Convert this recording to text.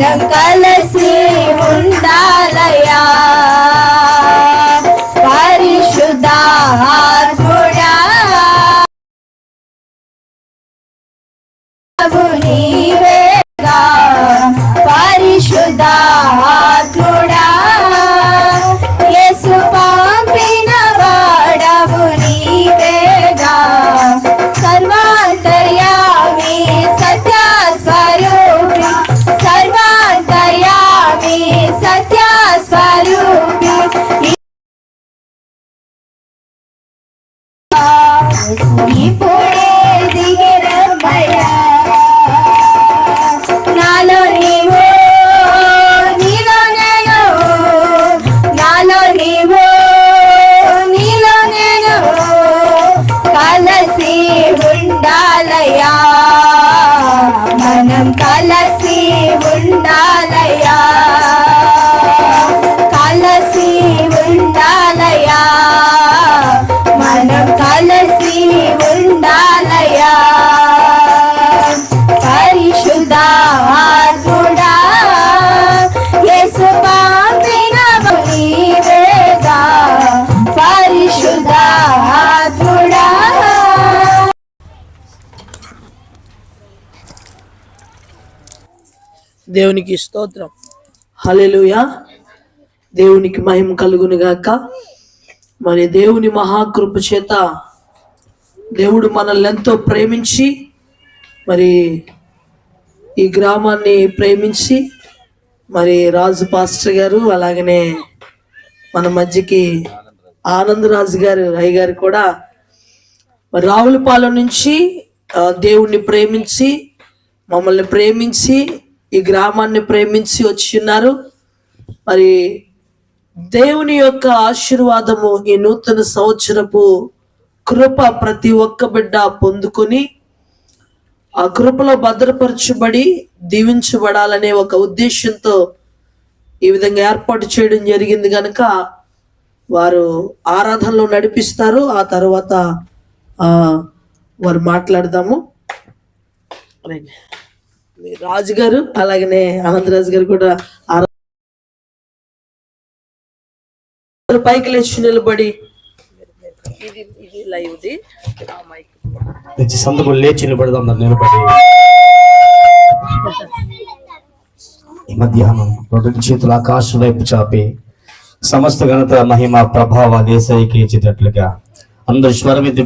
మనం కలిసి ఉండాలయా పరిశుద్ధాత్ముడా. ఉండాలయ్యా. మనం కలసి ఉండాలయ్యా. దేవునికి స్తోత్రం. హల్లెలూయా. దేవునికి మహిమ కలుగును గాక. మరి దేవుని మహాకృప చేత దేవుడు మనల్ని ఎంతో ప్రేమించి మరి ఈ గ్రామాన్ని ప్రేమించి మరి రాజు పాస్టర్ గారు అలాగనే మన మధ్యకి ఆనందరాజు గారు అయ్య గారు కూడా మరి రావులపాలెం నుంచి దేవుణ్ణి ప్రేమించి మమ్మల్ని ప్రేమించి ఈ గ్రామాన్ని ప్రేమించి వచ్చి ఉన్నారు. మరి దేవుని యొక్క ఆశీర్వాదము ఈ నూతన సంవత్సరపు కృప ప్రతి ఒక్క బిడ్డ పొందుకొని ఆ కృపలో భద్రపరచబడి దీవించబడాలనే ఒక ఉద్దేశంతో ఈ విధంగా ఏర్పాటు చేయడం జరిగింది కనుక వారు ఆరాధనలో నడిపిస్తారు. ఆ తర్వాత వారు మాట్లాడదాము. రండి. రాజు గారు అలాగనే రాజు గారు కూడా పైకి లేచి నిలబడి ఇది ఇది లైవ్ది ఆ మైక్ తెచ్చి సందుకు లేచి నిలబడదాం నిలబడి. ఈ మధ్యాహ్నం రెండు చేతులు ఆకాశం వైపు చాపి సమస్త ఘనత మహిమ ప్రభావ దేశాయికి ఇచ్చేటట్లుగా అందరు స్వరమితి